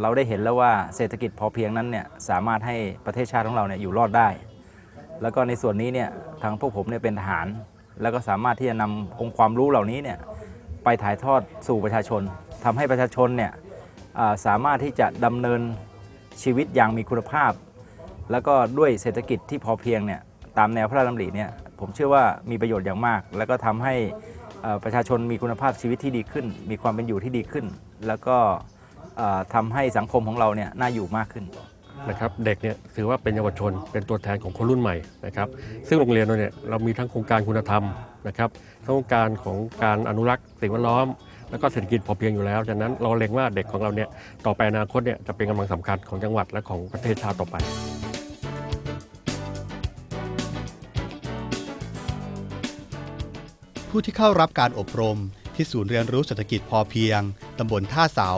เราได้เห็นแล้วว่าเศรษฐกิจพอเพียงนั้นเนี่ยสามารถให้ประเทศชาติของเราเนี่ยอยู่รอดได้ แล้วก็ในส่วนนี้เนี่ยทางพวกผมเนี่ยเป็นทหาร แล้วก็สามารถที่จะนำองค์ความรู้เหล่านี้เนี่ยไปถ่ายทอดสู่ประชาชนทำให้ประชาชนเนี่ยสามารถที่จะดำเนินชีวิตอย่างมีคุณภาพ แล้วก็ด้วยเศรษฐกิจที่พอเพียงเนี่ยตามแนวพระราชดำริเนี่ยผมเชื่อว่ามีประโยชน์อย่างมาก แล้วก็ทำให้ประชาชนมีคุณภาพชีวิตที่ดีขึ้น มีความเป็นอยู่ที่ดีขึ้น แล้วก็ ทำให้สังคมของเราเนี่ยน่าอยู่มากขึ้นนะครับเด็กเนี่ยถือว่าเป็นเยาวชนเป็นตัวแทนของคนรุ่นใหม่นะครับซึ่งโรงเรียนเราเนี่ยเรามีทั้งโครงการคุณธรรมนะครับทั้งโครงการของการอนุรักษ์สิ่งแวดล้อม แล้วก็เศรษฐกิจพอเพียงอยู่แล้วฉะนั้นเราเล็งว่าเด็กของเราเนี่ยต่อไปอนาคตเนี่ยจะเป็นกำลังสำคัญของจังหวัดและของประเทศชาติต่อไปผู้ที่เข้ารับการอบรมที่ศูนย์เรียนรู้เศรษฐกิจพอเพียง ตำบลท่าเสา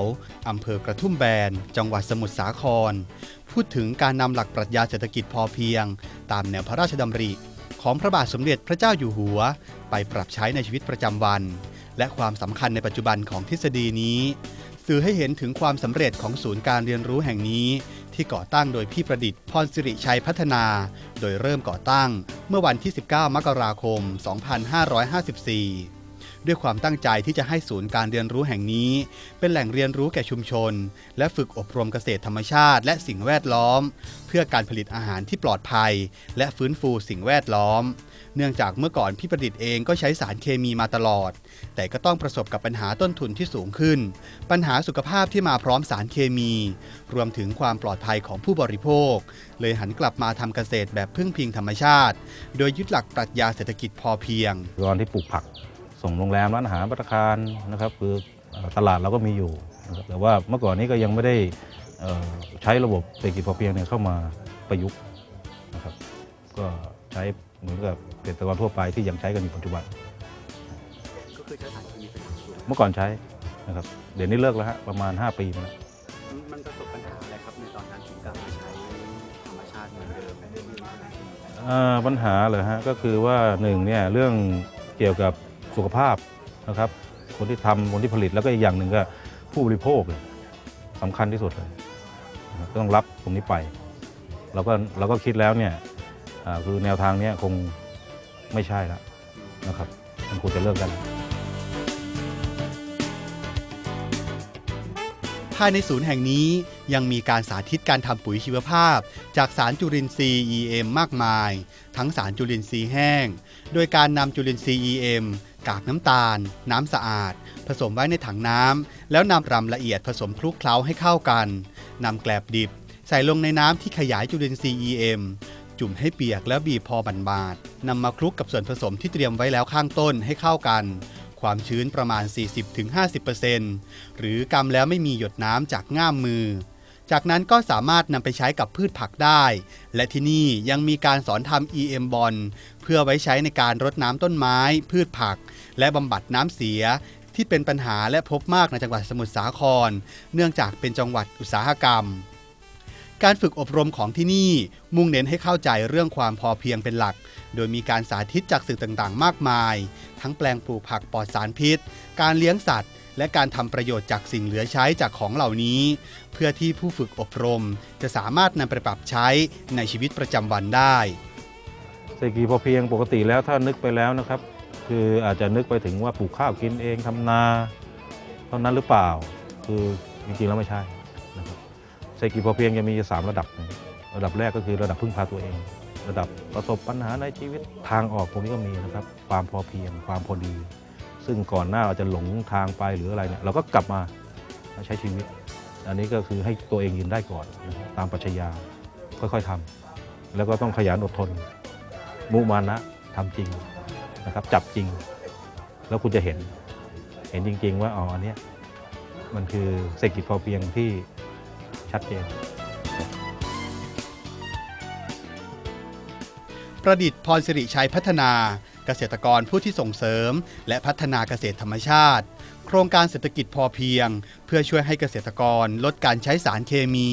อำเภอกระทุ่มแบน จังหวัดสมุทรสาคร พูดถึงการนำหลักปรัชญาเศรษฐกิจพอเพียง ตามแนวพระราชดำริ ของพระบาทสมเด็จพระเจ้าอยู่หัว ไปปรับใช้ในชีวิตประจำวัน และความสำคัญในปัจจุบันของทฤษฎีนี้สื่อให้เห็นถึงความสำเร็จของศูนย์การเรียนรู้แห่งนี้ ที่ก่อตั้งโดยพี่ประดิษฐ์พรสิริชัยพัฒนา โดยเริ่มก่อตั้ง เมื่อวันที่ 19 มกราคม 2554 ด้วยความตั้งใจที่จะให้ศูนย์การเรียนรู้แห่งนี้ เป็นแหล่งเรียนรู้แก่ชุมชน และฝึกอบรมเกษตรธรรมชาติ และสิ่งแวดล้อม เพื่อการผลิตอาหารที่ปลอดภัย และฟื้นฟูสิ่งแวดล้อม เนื่องจากเมื่อก่อนพี่ประดิษฐ์เองก็ใช้สารเคมีมาตลอด แต่ก็ต้องประสบกับปัญหาต้นทุนที่สูงขึ้น ปัญหาสุขภาพที่มาพร้อมสารเคมี รวมถึงความปลอดภัยของผู้บริโภค เลยหันกลับมาทำเกษตรแบบพึ่งพิงธรรมชาติ โดยยึดหลักปรัชญาเศรษฐกิจพอเพียงตอนที่ปลูกผัก ส่งโรงแรมร้านอาหารพัตตาคารนะครับคือเอ่อตลาดเราก็มีอยู่นะครับแต่ว่าเมื่อก่อนนี้ก็ยังไม่ได้เอ่อใช้ระบบเศรษฐกิจพอเพียงเนี่ยเข้ามาประยุกต์นะครับก็ใช้เหมือนกับเกษตรกรทั่วไปที่ยังใช้กันอยู่ปัจจุบันก็คือใช้สารเคมีเป็นส่วนเมื่อก่อนใช้นะครับเดี๋ยวนี้เลิกแล้วฮะประมาณ 5 ปีมาแล้วมันประสบปัญหาอะไรครับในตอนนั้นถึงกลับมาใช้ธรรมชาติเหมือนเดิมเอ่อปัญหาเลยฮะก็คือว่าหนึ่งเนี่ยเรื่องเกี่ยวกับ สุขภาพนะครับ คนที่ทำคนที่ผลิตแล้วก็อีกอย่างหนึ่งก็ผู้บริโภคเลยสำคัญที่สุดเลยนะครับต้องรับตรงนี้ไปเราก็เราก็คิดแล้วเนี่ยคือแนวทางนี้คงไม่ใช่แล้วนะครับมันควรจะเลิกกัน ภายในศูนย์แห่งนี้ยังมีการสาธิตการทำปุ๋ยชีวภาพ จากสารจุลินทรีย์ EM มากมาย ทั้งสารจุลินทรีย์แห้ง โดยการนำจุลินทรีย์ EM กากน้ำตาล น้ำสะอาด ผสมไว้ในถังน้ำแล้วนำรำละเอียดผสมคลุกเคล้าให้เข้ากันนำแกลบดิบ ใส่ลงในน้ำที่ขยายจุลินทรีย์ EM จุ่มให้เปียกแล้วบีบพอบันบาดนำมาคลุกกับส่วนผสมที่เตรียมไว้แล้วข้างต้นให้เข้ากัน ความชื้นประมาณ 40-50%หรือกำแล้วไม่มีหยดน้ำจากง่ามมือ จากนั้นก็สามารถนำไปใช้กับพืชผักได้ และที่นี่ยังมีการสอนทำ EM บอลเพื่อไว้ใช้ในการรดน้ำต้นไม้ พืชผัก และบำบัดน้ำเสียที่เป็นปัญหาและพบมากในจังหวัดสมุทรสาคร เนื่องจากเป็นจังหวัดอุตสาหกรรม การฝึกอบรมของที่นี่มุ่งเน้นให้เข้าใจเรื่องความพอเพียงเป็นหลัก โดยมีการสาธิตจากสื่อต่างๆ มากมาย ทั้งแปลงปลูกผักปลอดสารพิษ การเลี้ยงสัตว์ และการทำประโยชน์จากสิ่งเหลือใช้จากของเหล่านี้ เพื่อที่ผู้ฝึกอบรม จะสามารถนำไปปรับใช้ในชีวิตประจำวันได้เศรษฐกิจพอเพียงปกติแล้วถ้านึกไปแล้วนะครับ คืออาจจะนึกไปถึงว่าปลูกข้าวกินเองทำนาเท่านั้นหรือเปล่า คือจริงๆแล้วไม่ใช่นะครับเศรษฐกิจพอเพียงจะมีสามระดับ ระดับแรกก็คือระดับพึ่งพาตัวเอง ระดับประสบปัญหาในชีวิตทางออกตรงนี้ก็มีนะครับ ความพอเพียง ความพอดี ซึ่งก่อนหน้าเราจะหลงทางไปหรืออะไรเนี่ยเราก็กลับมาใช้ชีวิต อันนี้ก็คือให้ตัวเองยืนได้ก่อนตามปรัชญาค่อยๆทำแล้วก็ต้องขยันอดทน มุมานะทำจริงนะครับ จับจริง แล้วคุณจะเห็น เห็นจริง ๆ ว่าอ๋ออันเนี้ยมันคือเศรษฐกิจพอเพียงที่ชัดเจนประดิษฐ์พรสิริชัยพัฒนา เกษตรกรผู้ที่ส่งเสริม และพัฒนาเกษตรธรรมชาติ โครงการเศรษฐกิจพอเพียง เพื่อช่วยให้เกษตรกรลดการใช้สารเคมี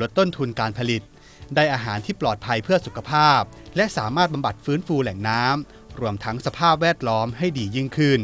ลดต้นทุนการผลิต ได้อาหารที่ปลอดภัยเพื่อสุขภาพ และสามารถบำบัดฟื้นฟูแหล่งน้ำรวมทั้งสภาพแวดล้อมให้ดียิ่งขึ้น